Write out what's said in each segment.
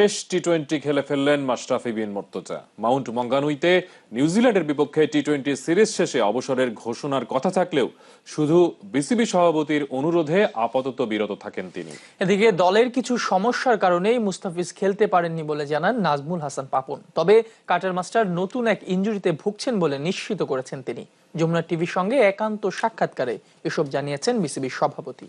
শেষ টি টোয়েন্টি খেলে ফেললেন মাশরাফি বিন মর্তজা। মাউন্ট মঙ্গানুইতে নিউজিল্যান্ডের বিপক্ষে টি টোয়েন্টি সিরিজ শেষে অবসরের ঘোষণার কথা থাকলেও শুধু বিসিবি সভাপতির অনুরোধে আপাতত বিরত থাকেন তিনি। এদিকে দলের কিছু সমস্যার কারণেই মুস্তাফিজ খেলতে পারেননি বলে জানান নাজমুল হাসান পাপন। তবে কাটার মাস্টার নতুন এক ইনজুরিতে ভুগছেন বলে নিশ্চিত করেছেন তিনি। যমুনা টিভির সঙ্গে একান্ত সাক্ষাৎকারে এসব জানিয়েছেন বিসিবির সভাপতি।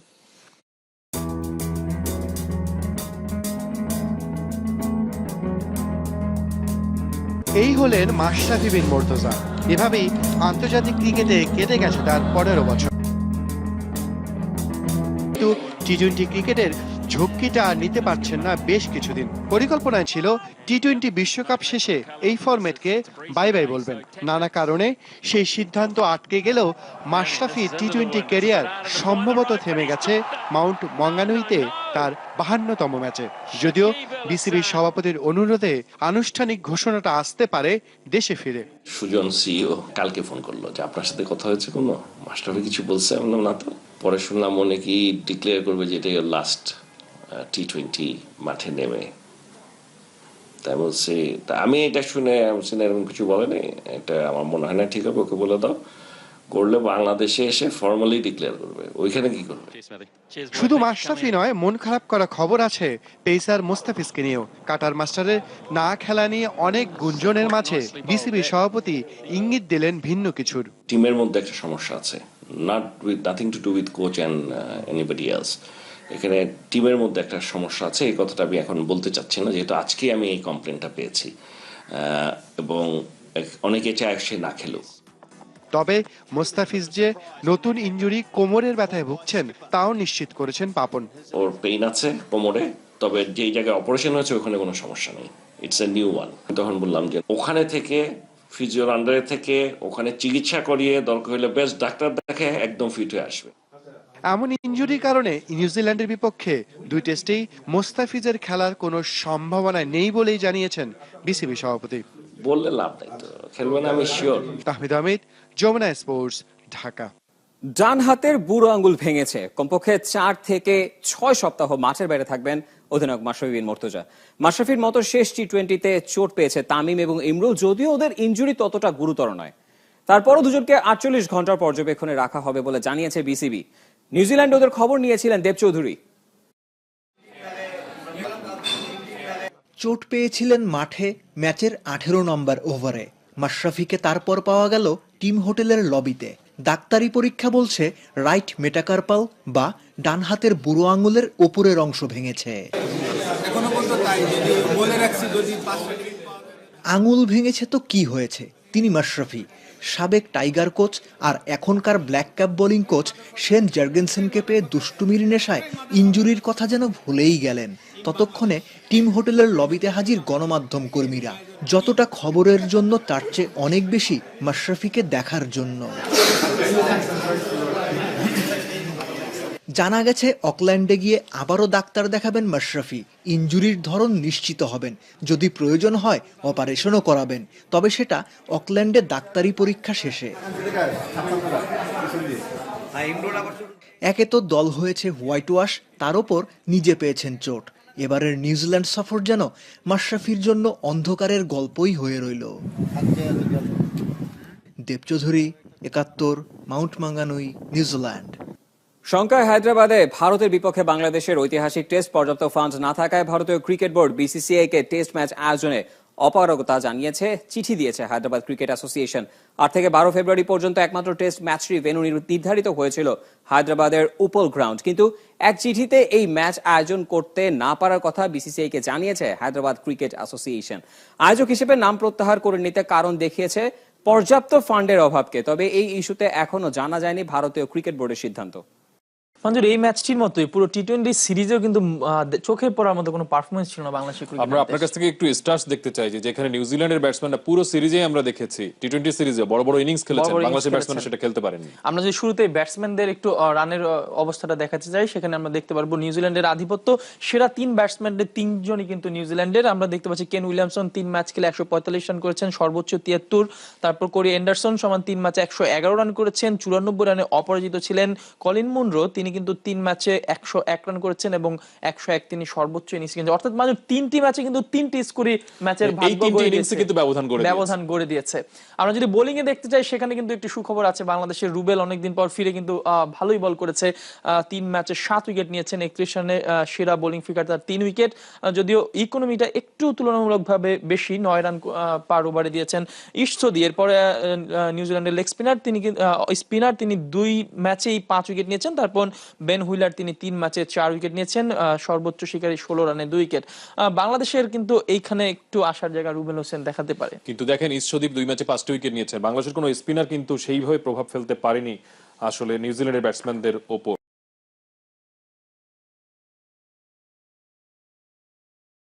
এই হলেন মাশরাফি বিন মোর্তজা। এভাবেই আন্তর্জাতিক ক্রিকেটে কেটে গেছে তার পনেরো বছর। কিন্তু টি টোয়েন্টি ক্রিকেটের ঝক্কিটা নিতে পারছেন না বেশ কিছুদিন। পরিকল্পনায় ছিল টি টোয়েন্টি বিশ্বকাপ শেষে এই ফরম্যাটকে বাই বাই বলবেন। নানা কারণে সেই সিদ্ধান্ত আটকে গেলেও মাশরাফি টি টোয়েন্টি ক্যারিয়ার সম্ভবত থেমে গেছে মাউন্ট মঙ্গানুইতে। তার বাহান্নতম ম্যাচে। যদিও বিসিবির সভাপতির অনুরোধে আনুষ্ঠানিক ঘোষণাটা আসতে পারে দেশে ফিরে। সুজন সিও কালকে ফোন করল যে, আপনার সাথে কথা হয়েছে কোনো? মাস্টারফি কিছু বলছে? আমি না তো। পরে শুনলাম মনে কি ডিক্লেয়ার করবে যে, এটাই লাস্ট টি টোয়েন্টি মাঠে নেমে। তাই বলছি আমি এটা শুনে এরকম কিছু বলেনি এটা আমার মনে হয় না ঠিক হবে, ওকে বলে দাও। করলে বাংলাদেশে এসে ফর্মালি ডিক্লেয়ার করবে। ওইখানে কি করবে? শুধু মাশরাফি নয় মন খারাপ করা খবর আছে পেসার মোস্তাফিজকে নিয়েও। কাটার মাস্টারের না খেলা নিয়ে অনেক গুঞ্জনের মাঝে বিসিবি সভাপতি ইঙ্গিত দিলেন ভিন্ন কিছুর। টিমের মধ্যে একটা সমস্যা আছে। Not with nothing to do with coach and anybody else এখানে টিমের মধ্যে একটা সমস্যা আছে এই কথাটা আমি এখন বলতে চাচ্ছি না যেহেতু আজকে আমি এই কমপ্লেনটা পেয়েছি। আহ, এবং অনেকে চায় সে না খেলুক। তবে মোস্তাফিজ যে নতুন ইনজুরি কোমরের ব্যথায় ভুগছেন তাও নিশ্চিত করেছেন পাপন। ওর পেইন আছে কোমরে তবে যেই জায়গায় অপারেশন হয়েছে ওখানে কোনো সমস্যা নেই। ইটস এ নিউ ওয়ান তখন বললাম যে ওখানে থেকে ফিজিওর আন্ডারে থেকে ওখানে চিকিৎসা করিয়ে দরকার হলে বেস্ট ডাক্তার দেখে একদম ফিট হয়ে আসবে। এমন ইনজুরির কারণে নিউজিল্যান্ডের বিপক্ষে দুই টেস্টেই মোস্তাফিজের খেলার কোনো সম্ভাবনা নেই বলেই জানিয়েছেন বিসিবি সভাপতি। বললে লাভ নাই তো। খেলবে না আমি শিওর তাহমিদ আহমেদ যমুনা স্পোর্টস ঢাকা। ডান হাতের বুড়ো আঙ্গুল ভেঙেছে। কমপক্ষে চার থেকে ছয় সপ্তাহ মাঠের বাইরে থাকবেন অধিনায়ক মাশরাফি বিন মর্তজা। মাশরাফির মতো শেষ টি টোয়েন্টিতে চোট পেয়েছে তামিম এবং ইমরুল যদিও ওদের ইনজুরি ততটা গুরুতর নয়। তারপরও দুজনকে আটচল্লিশ ঘণ্টার পর্যবেক্ষণে রাখা হবে বলে জানিয়েছে বিসিবি। নিউজিল্যান্ড ওদের খবর নিয়েছিলেন দেব চৌধুরী। চোট পেয়েছিলেন মাঠে ম্যাচের আঠেরো নম্বর ওভারে। মাশরাফিকে তারপর পাওয়া গেল টিম হোটেলের লবিতে। ডাক্তারি পরীক্ষা বলছে রাইট মেটাকার্পাল বা ডান হাতের বুড়ো আঙুলের ওপরের অংশ ভেঙেছে। আঙুল ভেঙেছে তো কি হয়েছে? তিনি মাশরাফি। সাবেক টাইগার কোচ আর এখনকার black cap bowling coach Shane জার্গেনসেনকে পেয়ে দুষ্টুমির নেশায় ইঞ্জুরির কথা যেন ভুলেই গেলেন। ততক্ষণে টিম হোটেলের লবিতে হাজির গণমাধ্যম কর্মীরা। যতটা খবরের জন্য তার চেয়ে অনেক বেশি মাশরাফিকে দেখার জন্য। জানা গেছে, অকল্যান্ডে গিয়ে আবারও ডাক্তার দেখাবেন মাশরাফি। ইনজুরির ধরন নিশ্চিত হবেন। যদি প্রয়োজন হয়, অপারেশনও করাবেন। তবে সেটা অকল্যান্ডে ডাক্তারি পরীক্ষা শেষে। একে তো দল হয়েছে হোয়াইট ওয়াশ তার ওপর নিজে পেয়েছেন চোট। এবারের নিউজিল্যান্ড সফর যেন মাশরাফির জন্য অন্ধকারের গল্পই হয়ে রইল। দেবচৌধুরী, একাত্তর, মাউন্ট মাঙ্গানুই, নিউজিল্যান্ড। শঙ্কায় হায়দ্রাবাদে ভারতের বিপক্ষে বাংলাদেশের ঐতিহাসিক টেস্ট পর্যাপ্ত ফান্ড না থাকায় ভারতীয় ক্রিকেট বোর্ড বিসিসিআই কে টেস্ট ম্যাচ আয়োজনে অপারগতা জানিয়েছে, চিঠি দিয়েছে হায়দ্রাবাদ ক্রিকেট অ্যাসোসিয়েশন। আট থেকে বারো ফেব্রুয়ারি পর্যন্ত একমাত্র টেস্ট ম্যাচটি নির- নির্ধারিত হয়েছিল হায়দ্রাবাদের উপল গ্রাউন্ড। কিন্তু এক চিঠিতে এই ম্যাচ আয়োজন করতে না পারার কথা বিসিসিআই কে জানিয়েছে হায়দ্রাবাদ ক্রিকেট অ্যাসোসিয়েশন। আয়োজক হিসেবে নাম প্রত্যাহার করে নিতে কারণ দেখিয়েছে পর্যাপ্ত ফান্ডের অভাবকে। তবে এই ইস্যুতে এখনও জানা যায়নি ভারতীয় ক্রিকেট বোর্ডের সিদ্ধান্ত। মঞ্জুর এই ম্যাচটির মতোই পুরো টি টোয়েন্টি সিরিজেও কিন্তু চোখে পড়ার মতো কোনো পারফরমেন্স ছিল না বাংলাদেশের আমরা আপনার কাছ থেকে একটু স্টার্স দেখতে চাই যে যেখানে নিউজিল্যান্ডের ব্যাটসম্যানরা পুরো সিরিজেই আমরা দেখেছি। টি টোয়েন্টি সিরিজে বড় বড় ইনিংস খেলেছেন বাংলাদেশের ব্যাটসম্যান সেটা খেলতে পারেননি। আমরা যদি শুরুতে ব্যাটসম্যানদের একটু রানের অবস্থাটা দেখাতে চাই সেখানে আমরা দেখতে পারব নিউজিল্যান্ডের আধিপত্য। সেরা তিন ব্যাটসম্যানদের তিনজনই কিন্তু নিউজিল্যান্ডের আমরা দেখতে পাচ্ছি কেন উইলিয়ামসন তিন ম্যাচ খেলে একশো পঁয়তাল্লিশ রান করেছেন সর্বোচ্চ তিয়াত্তর। তারপর কোরি এন্ডারসন সমান তিন ম্যাচে একশো এগারো রান করেছেন চুরানব্বই রানে অপরাজিত ছিলেন। কলিন মুনরো তিনি তিনি কিন্তু তিন ম্যাচে একশো এক রান করেছেন এবং একশো এক তিনি সর্বোচ্চ ইনিংস কিনছেন। অর্থাৎ মানে তিনটি ম্যাচে কিন্তু তিনটি স্কোরই ম্যাচের। কিন্তু ব্যবধান দিয়েছে। ব্যবধান গড়ে দিয়েছে। আমরা যদি বোলিং এ দেখতে চাই সেখানে কিন্তু একটি সুখবর আছে। বাংলাদেশের রুবেল অনেকদিন পর ফিরে কিন্তু ভালোই বল করেছে। তিন ম্যাচে সাত উইকেট নিয়েছেন একত্রিশ রানে সেরা বোলিং ফিগার তার তিন উইকেট। যদিও ইকোনমিটা একটু তুলনামূলকভাবে বেশি নয় রান পার ওভারে দিয়েছেন ইষ্টদি এরপরে নিউজিল্যান্ডের লেগ স্পিনার তিনি স্পিনার তিনি দুই ম্যাচেই পাঁচ উইকেট নিয়েছেন। তারপর বেন হুইলার তিনি তিন ম্যাচে চার উইকেট নিয়েছেন সর্বোচ্চ শিকারী ষোলো রানে দুই উইকেট। বাংলাদেশের কিন্তু এইখানে একটু আসার জায়গা রুবেল হোসেন দেখাতে পারে। কিন্তু দেখেন ঈশ্বদীপ দুই ম্যাচে পাঁচটি উইকেট নিয়েছেন। বাংলাদেশের কোনো স্পিনার কিন্তু সেইভাবে প্রভাব ফেলতে পারেনি আসলে নিউজিল্যান্ডের ব্যাটসম্যানদের ওপর।